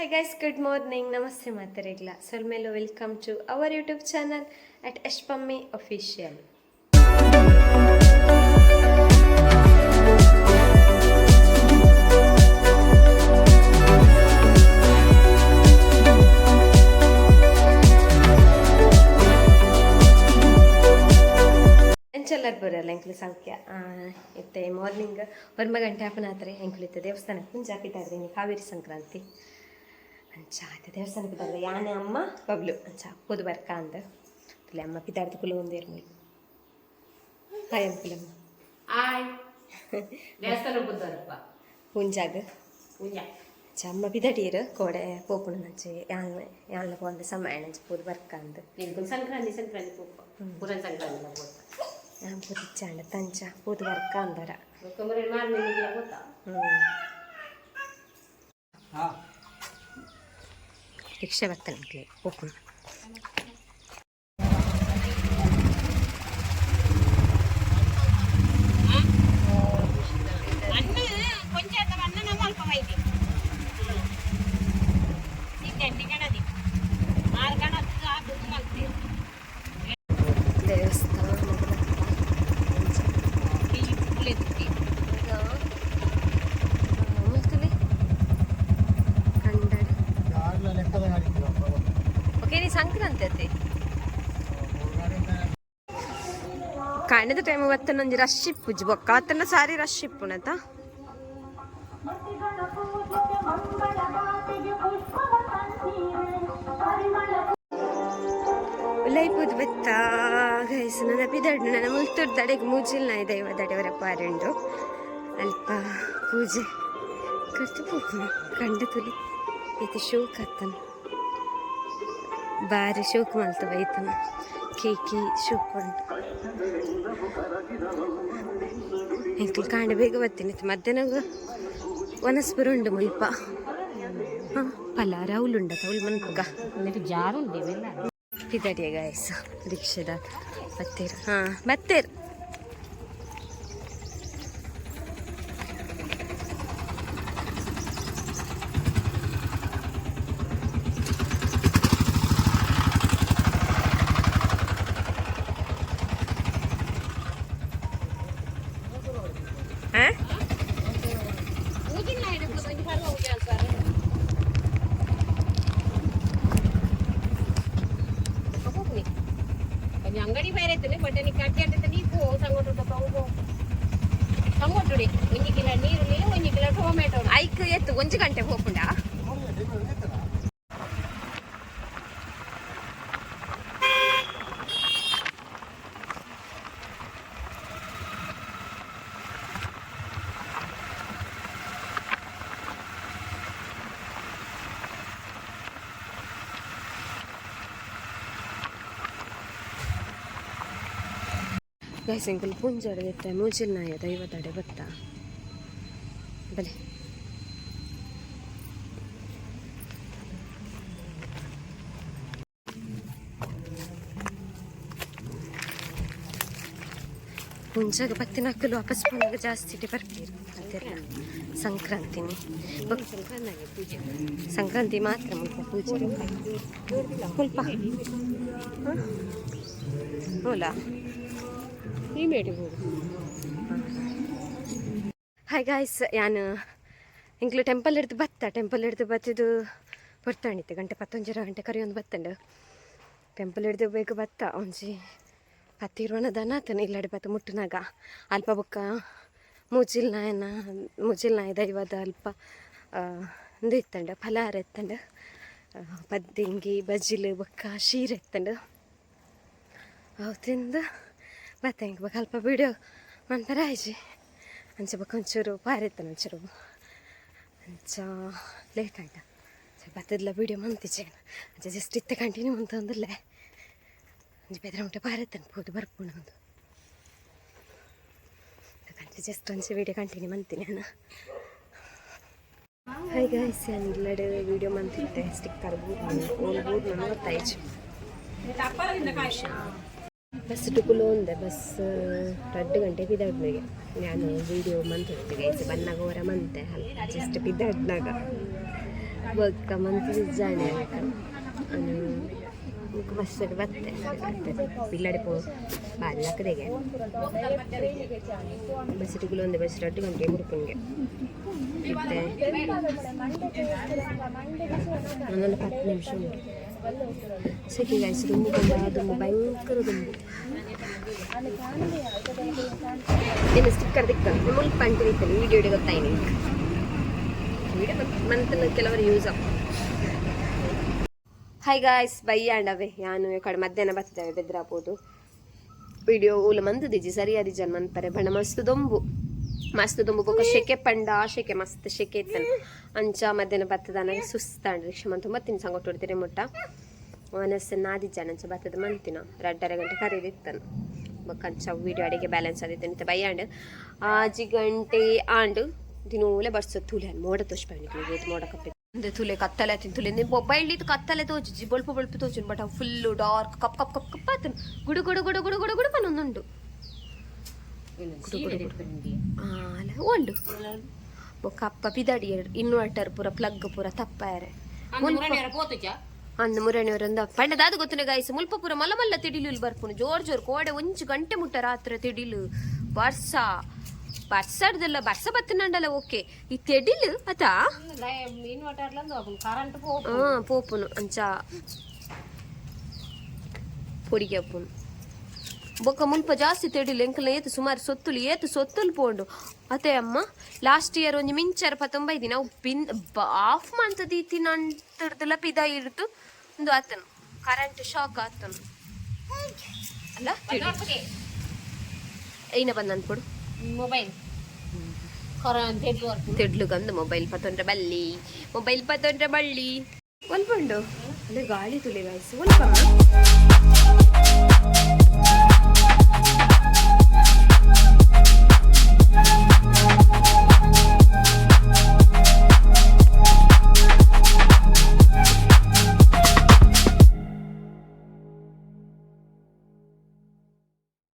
Hi good morning ನಮಸ್ತೆ ಮಾತಾಡಿಲ್ಲ sir ಮೇಲೂ welcome to our YouTube channel at ಅಶ್ಪಮ್ಮಿ official ಬರಲ್ಲ ಎಂಕ್ಲಿ ಸಂಖ್ಯೆ. ಇತ್ತೆ ಮಾರ್ನಿಂಗ್ ಒಂಬ ಗಂಟೆ ಆಪನ ಆತ್ರೆ ಎಂಕ್ಲಿತ್ತೆ ದೇವಸ್ಥಾನಕ್ಕೆ ಮುಂಚೆ ಹಾಕಿದ್ದಾರೆ ಕಾವೇರಿ ಸಂಕ್ರಾಂತಿ. ಅಂಚ ಆಯ್ತು ದೇವಸ್ಥಾನಕ್ಕೆ ಬಂದ ಯಾನೆ ಅಮ್ಮ ಬಬ್ಲು ಅಂಚ ಅಪ್ಪದು ಬರ್ಕ ಅಂದ ಅಲ್ಲಿ ಅಮ್ಮ ಪಿತಾಡ್ದು ಕುಲು ಒಂದೇರು ಮೈ ಹಾಯ್ ಅಂಕಲಮ್ಮ ಆಯ್ ದೇವಸ್ಥಾನ ಬುದ್ಧರಪ್ಪ ಹುಂಜಾಗ ಪೂಜಾ ಅಂಚ ಅಮ್ಮ ಪಿದಾಟಿಯರು ಕೋಡೆ ಪೋಪುಣ ನಂಚೆ ಯಾನ್ ಯಾನ್ಲ ಪೋಂದ ಸಮಯ ನಂಚೆ ಪೋದು ಬರ್ಕ ಅಂದ ನಿಂದು ಸಂಕ್ರಾಂತಿ ಸಂಕ್ರಾಂತಿ ಪೂಪ ಪುರನ್ ಸಂಕ್ರಾಂತಿ ಗೊತ್ತ ಯಾನ್ ಪುರಿಚಾಂಡ ಅತ್ತೆ ಕಣ್ಣದ ಟೈಮ್ ಇವತ್ತು ನಂಜಿ ರಶ್ ಇಪ್ಪು ಬೊಕ್ಕ. ಆತನ ಸಾರಿ ರಶ್ ಇಪ್ಪುನತ ಲೈಪುದ್ ಬೆತ್ತ. ಗೈಸ್ ನನ್ನ ಪಿದಡ್ ನನ್ನ ಮುಲ್ತುರ್ ದಡೆಗೆ ಮೂಜಿಲ್ನ ಇದೆ ಇವ ದಡೆವರ ಪಾರಂಡು. ಅಲ್ಪ ಪೂಜೆ. ಕರ್ತು ಪೋಪುನ ಕಂಡ ತುಲಿ. ಇದು ಶೋಕ್ ಅತ್ತನ ಭಾರಿ ಶೋಕ್ ಮಲ್ತು ಬೈತನ. ಕೇಕಿ ಶೂಕೊಂಡು ಎಂಕ್ಲು ಕಾಂಡ ಬೇಗ ಬರ್ತೀನಿ ಮಧ್ಯಾಹ್ನ ಒನಸ್ಪುರ ಉಂಡು ಮುಲ್ಪ. ಪಲ ಪಲಾರ ಅವಳುಂಡ ಅವಳು ಮನ್ಪಗ ಜಾರು ಪಿದಡಿಯ ಗಾಯಸ ರಿಕ್ಷದ ಬತ್ತೇರು ಹಾಂ ಬತ್ತೇರು ಅಂಗಡಿ ಬೇರೆ ಇರ್ತದೆ ಬಟ್ ನೀ ಕಟ್ಟಿ ಅಂತ ನೀವು ಸಂಗೊಟ್ಟು ನೀರು ಸಂಗೊಟ್ಟುಡಿ ಒಂದು ಕಿಲೋ ನೀರುಳ್ಳಿ ಒಂದು ಕಿಲೋ ಐಕ್ ಎತ್ತು ಒಂಜಿ ಗಂಟೆ ಹೋಗ್ಪುಂಡ ಗೈಸಂಕಲ್ ಪುಂಜಾಡದಿತ್ತೆ ಮೂಜಿಲ್ ನಾಯ ದೈವದಡೆ ಬತ್ತ ಬಲೆ ಮುಂಜಾಗ ಬತ್ತಿನ ಹಾಕಲು ವಾಪಸ್ ಬಂದಾಗ ಜಾಸ್ತಿ ಇಟ್ಟು ಬರ್ತೀರಿ ಅದೆಲ್ಲ ಸಂಕ್ರಾಂತಿನಿ. ಬಕ್- ಪೂಜೆ ಸಂಕ್ರಾಂತಿ ಮಾತ್ರ ಮುಲ್ಪ ಪೂಜೆ. ಮುಲ್ಪ. ಹೋಲ. ಈ ಹಾಯ್ ಗಾಯ್ಸ್ ಯಾನು ಇಂಕ್ಲು ಟೆಂಪಲ್ ಹಿಡ್ದು ಬತ್ತ ಟೆಂಪಲ್ ಹಿಡ್ದು ಬತ್ತಿದು ಬರ್ತಾಣಿತ್ತು ಗಂಟೆ ಪತ್ತೊಂಜರ ಗಂಟೆ ಕರಿಯೊಂದು ಬತ್ತಂಡು. ಟೆಂಪಲ್ ಹಿಡ್ದು ಬೇಕು ಬತ್ತ, ಒಂಜಿ ಪತ್ತಿರುವನ ದನ ಆತನ ಇಲ್ಲಡಿ ಬತ್ತ ಮುಟ್ಟುನಾಗ. ಅಲ್ಪ ಬೊಕ್ಕ ಮೂಜಿಲ್ ನಾಯನ, ಮೂಜಿಲ್ ನಾಯ ದೈವದ ಅಲ್ಪ ಇದು ಇತ್ತಂಡು ಫಲಹಾರ ಎತ್ತಂಡು ಪದ್ದಿಂಗಿ ಬಜ್ಜಿಲು ಬೊಕ್ಕ, ಶೀರ್ ಎತ್ತಂಡು ಅವು ತಿಂದು ಬತ್ತ ಹಿಂಗೆ ಬಕ್ಕ ಅಲ್ಪ ವಿಡಿಯೋ ಮನ್ಪರ ಆಯ್ಜಿ ಅಂಚೆ ಬಕ್ಕ ಒಂಚೂರು ಪಾರೆತ್ತನ ಒಂಚೂರು ಅಂಚ ಲೇಟ್ ಆಯ್ತ ಬತ್ತದ್ಲ ವಿಡಿಯೋ ಮಂತಿಚೆ ಅಂಚೆ ಜಸ್ಟ್ ಇತ್ತೆ ಕಂಟಿನ್ಯೂ ಮಂತಂದಿಲ್ಲ ಅಂಚೆ ಬೆದ್ರ ಮುಟ್ಟೆ ಪಾರೆತ್ತನ ಪೋದು ಬರ್ಪುಣ ಒಂದು ಅಂಚೆ ಜಸ್ಟ್ ಒಂಚೆ ವಿಡಿಯೋ ಕಂಟಿನ್ಯೂ ಮಂತೀನಿ ಅಣ್ಣ ಹಾಯ್ ಗಾಯ್ಸ್ ಎಲ್ಲಡೆ ವಿಡಿಯೋ ಮಂತಿದ್ದೆ ಸ್ಟಿಕ್ಕರ್ ಬೂಟ್ ಓನ್ ಬೂಟ್ ನಾನು ಗೊತ್ತಾಯ್ತು ಬಸ್ ಟುಕುಲು ಒಂದೆ, ಬಸ್ ರಡ್ಡ್ ಗಂಟೆ ಬಿದ್ದಾಡ್ನಾಗೆ ನಾನು ವೀಡಿಯೋ ಮಂತಿರ್ತೆ ಗೈಸ್ ಬನ್ನಾಗ ಹೊರ ಮಂತೆ ಜಸ್ಟ್ ಬಿದ್ದಾಡ್ನಾಗ ಬೊಕ್ಕ ಮಂತ್ಲಿ ಜಾಣೆ ಬಸ್ಸಲ್ಲಿ ಬತ್ತೆ ಪಿಲ್ಲಡೆ ಪೋ ಬಾರಿ ಬಸ್ ಟುಕುಲು ಒಂದೆ, ಬಸ್ ರಡ್ಡ್ ಗಂಟೆ ಮುರುಕಂಗೆ. ಮತ್ತೆ ಒಂದೊಂದು ಹತ್ತು ನಿಮಿಷ ಉಂಟು ಸೆಕೆ ಗಾಯಿಸಿ ದುಂಬು ತುಂಬ ದುಂಬು ಭಯಂಕರ ದುಂಬು ಇನ್ನು ಸ್ಟಿಕ್ಕರ್ ದಿಕ್ಕ ಮುಲ್ ಅಂತ ಇರ್ತದೆ ವಿಡಿಯೋ ಗೊತ್ತಾಯ್ ವಿಡಿಯೋ ಮಂತನ ಕೆಲವರು ಯೂಸ್ ಆಗ ಹೈ ಗಾಯ್ಸ್ ಬೈ ಆ್ಯಂಡ್ ಅವೆ ಯಾನು ಕಡೆ ಮಧ್ಯಾಹ್ನ ಬರ್ತೇವೆ ಬೆದ್ರಾಪೋದು ವಿಡಿಯೋ ಓಲ ಮಂದು ದಿಜಿ ಸರಿಯಾದ ಜನ ಮಂತಾರೆ ಬಣ್ಣ ಮಸ್ತು ದೊಂಬು. ಮಸ್ತ್ ತುಂಬಬೇಕು ಶೆಕೆ ಪಂಡ, ಶೆಕೆ ಮಸ್ತ್ ಶೆಕೆ ಇತ್ತನ ಅಂಚ ಮಧ್ಯಾಹ್ನ ಬತ್ತದ ನನಗೆ ಸುಸ್ತಾಂಡ್ ರಿಕ್ಷಾ ಮಂತು ಮತ್ತಿನ ಸಂಗೊಟ್ಟು ಹೊಡ್ತೀರಿ ಮುಟ್ಟ. ಮನಸ್ಸು ನಾದಿಜ್ಜ ನಂಚ ಬತ್ತದ ಮಂತಿನ. ರಡ್ಡರ ಗಂಟೆ ಕರೀದಿತ್ತನು. ಬೊಕ್ಕ ಅಂಚ ವಿಡಿಯೋ ಅಡಿಗೆ ಬ್ಯಾಲೆನ್ಸ್ ಆದಿತ್ತು ಬೈ ಆಂಡ್. ಆಜಿ ಗಂಟೆ ಆಂಡ್ ದಿನೂಲೆ ಬರ್ಸೋ ತುಲೆ ಮೋಡ ತೋಚ್ಪಂಡಿದ್ಲು ಮೋಡ ಕಪ್ಪಿ ಅಂದ್ರೆ ತುಲೆ ಕತ್ತಲೆ ಆಯ್ತು ತುಲೆ. ನಿಮ್ಮ ಮೊಬೈಲ್ ಇದು ಕತ್ತಲೆ ತೋಚಿ ಬೊಳ್ಪು ಬೊಳ್ಪು ತೋಚಿನ ಬಟ್ ಫುಲ್ ಡಾರ್ಕ್ ಕಪ್ ಕಪ್ ಕಪ್ ಕಪ್ ಆತನು. ಗುಡು ಗುಡು ಗುಡು ಗುಡು ಗುಡು ಗುಡು ಆಲ ಉಂಡು ಬೊಕ್ಕ ಅಪ್ಪ ಪಿದಾಡಿ ಇನ್ವರ್ಟರ್ ಪೂರ ಪ್ಲಗ್ ಪೂರ ತಪ್ಪಾರೆ పోతుచా ಅಂದ ಮುರಣಿಯವರಿಂದ ಪಂಡದಾದ ಗೊತ್ತನೆ ಗಾಯ್ಸ್ ಮುಲ್ಪ ಪೂರ ಮಲ್ಲ ಮಲ್ಲ ತಿಡಿಲು ಬರ್ಪುನು ಜೋರ್ ಜೋರ್ ಕೋಡೆ ಒಂಚು ಗಂಟೆ ಮುಟ್ಟ ರಾತ್ರಿ ತಿಡಿಲು ಬರ್ಸ ಬರ್ಸಡ್ದಲ್ಲ ಬರ್ಸ ಬತ್ತನಂಡಲ್ಲ ಓಕೆ ಈ ತೆಡಿಲು ಅತಾ ఇన్వర్టర్లో కరెంట్ పో ఆ, ಬೊಕ್ಕ ಮುಲ್ಪ ಜಾಸ್ತಿ ತೇಡಿ ಎಂಕಲ್ನ ಏತು ಸುಮಾರು ಸೊತ್ತುಲು ಏತು ಸೊತ್ತುಲು ಪೋಂಡು. ಅತೇ ಅಮ್ಮ ಲಾಸ್ಟ್ ಇಯರ್ ಒಂಜಿ ಮಿಂಚಾರ ಪತ್ತೊಂಬೈದಿ ನಾವು ಬಿನ್ ಆಫ್ ಮಂತ್ ದೀತಿ ನಂತರದಲ್ಲ ಪಿದ ಇರ್ತು ಒಂದು ಆತನು ಕರೆಂಟ್ ಶಾಕ್ ಆತನು. ಅಲ್ಲ? ಏನ ಬಂದ ಅನ್ಕೊಡು ಮೊಬೈಲ್ ತೆಡ್ಲು ಮೊಬೈಲ್ ಪತ್ತೊಂಡ್ರೆ ಬಳ್ಳಿ ಮೊಬೈಲ್ ಪತ್ತೊಂಡ್ರೆ ಬಳ್ಳಿ ಒಲ್ಪಂಡು ಅಂದ್ರೆ ಗಾಳಿ ತುಳಿ ಗಾಯಿಸಿ ಒಲ್ಪ